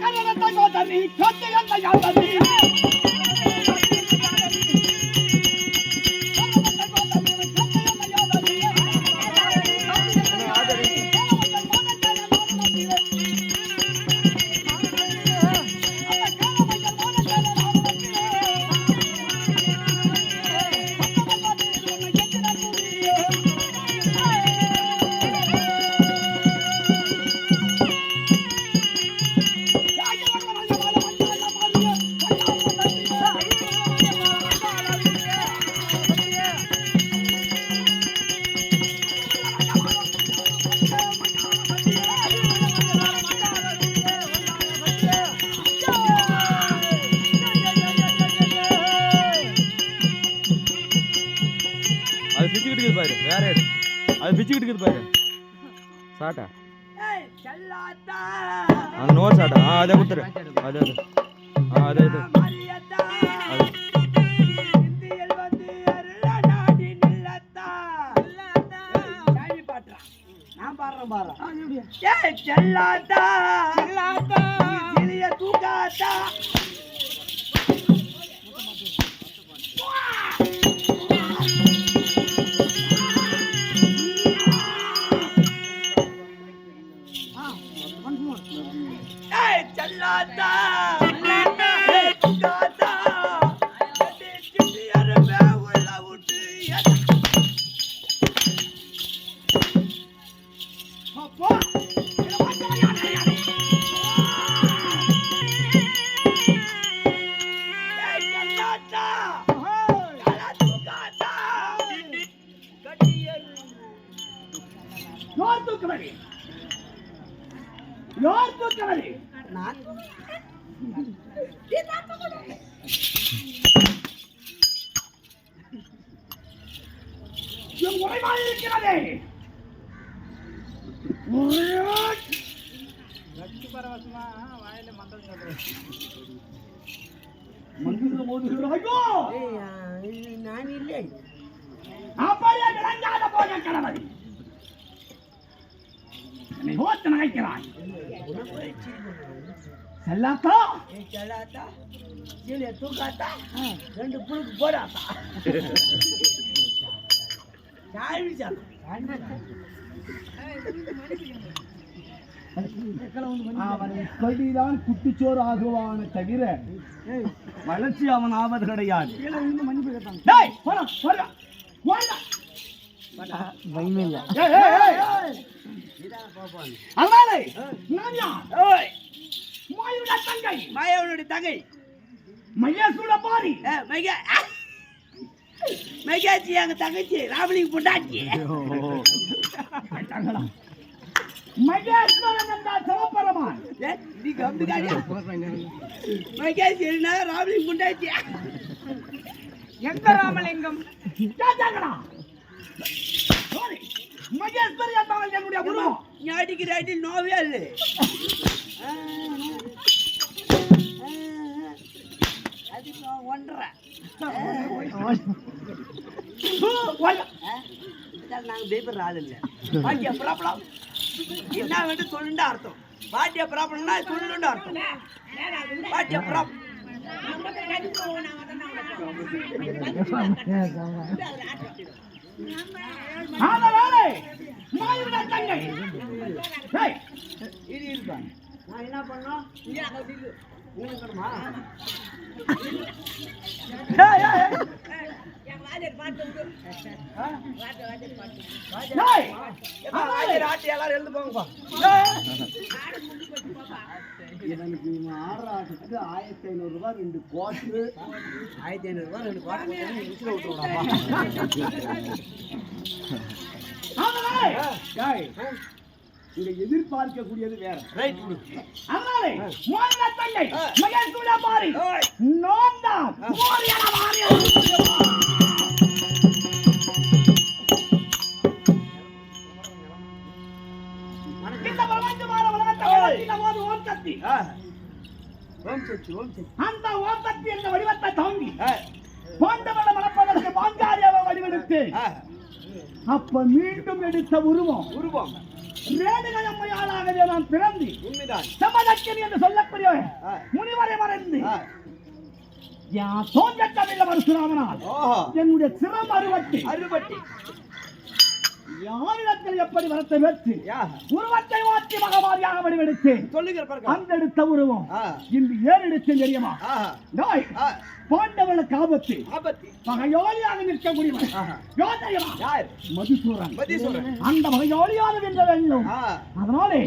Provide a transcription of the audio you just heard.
கண்ணனத்தை கோதரி கொத்து என்ன யாதரி அது பிச்சுக்கிட்டு இருக்குது பாரு வேற எடு. அது பிச்சுக்கிட்டு இருக்குது பாரு. சாட்டா. நோர் சாட்டா. ஆ அதை கொடுத்துரு அது அது ஆ அது அது. அது செல்லாத்தா. செல்லாத்தா. தூக்காத்தா யார் தூக்குவடி யார் தூக்குவடி நான். என் உரைமாறி இருக்கிறதே. மந்திரம் ஓதுகிறாயோ நான் இல்லை அப்படியே விளங்காத போன கணவன். என்னை ஓத்து நகைக்கிறாய் செல்லாத்தா? ஏ செல்லாத்தா? சீலையை தூக்காத்தா? ரெண்டு புழுக்கு போடாத்தா? கல்விதான் குட்டிச்சோறு ஆகுவான தவிர வளர்ச்சி அவன் ஆவது கிடையாது. ஏய், ஏய். அண்ணாலே, நான் யார்? மாயுட தங்கை. மாயவனுடைய தங்கை. மையசூட பாரி. ஆ! மைகாச்சி எங்க தங்கச்சி ராமலிங்க பொண்டாச்சி ராமலிங்கம்? மகேஸ்வரி என்பவள் என்னுடைய உருவம் ஞாடிக்கு ராட்டி நோவே இல்லை. அது ஒன்றரை. நாங்கள் பேப்பர் ஆள் இல்லை பாட்டியா ப்ராப்ளம் என்ன வேணும் சொல்லுண்டா அர்த்தம் பாட்டியா ப்ராப்ளம்னா சொல்லுண்டா அர்த்தம் பாட்டியா ப்ராப்ளம் ஆதலாலே மாயுட தங்கை டேய், இது இருக்கான் நான் என்ன பண்ணோம் இங்கே அங்கே நில்லு உங்களுக்கு வேணுமா? டேய், ஏய், ஏய். டேய், எப்பா, ஆட்டி எல்லாரும் எழுந்து போங்கப்பா எனக்கு ஆறாட்டுக்கு ஆயிரத்தி ஐநூறு ரூபாய் ரெண்டு கோட்டு ஆயிரத்தி ஐநூறுரூவா ரெண்டு பாட்டு விசில் விட்டு விடாமா இங்க எதிர்பார்க்கக்கூடியது வேற. ரைட் அதனாலே மாயுட தங்கை நான் அந்த ஓம் சக்தி என்ற வடிவத்தை தாங்கி. பாண்டவனை மணப்பதற்கு பாஞ்சாலியாவை வடிவெடுத்து. அப்ப மீண்டும் எடுத்த உருவம். உருவம். ரேணுகை அம்மையாளாகவே நான் பிறந்து உண்மைதான். சமதக்கினி என்று சொல்லக்கூடிய. முனிவரை மறைந்து தோன்ற தமிழ பரசுராமனால் என்னுடைய சிரம் அறுவட்டு அறுபட்டி. யாரிடத்தில் எப்படி வரத்தை பெற்று யா. உருவத்தை மாற்றி மகமாரியாக வடிவெடுத்தேன் சொல்லுகிற அந்த எடுத்த உருவம். இன்று ஏன் எடுத்தேன் தெரியுமா? நாய். பாண்டவனுக்கு ஆபத்து. பகையோலியாக நிற்கக்கூடியவன் மதுசூரன். அந்த பகையோலியானது என்ற வேண்டும் அதனாலே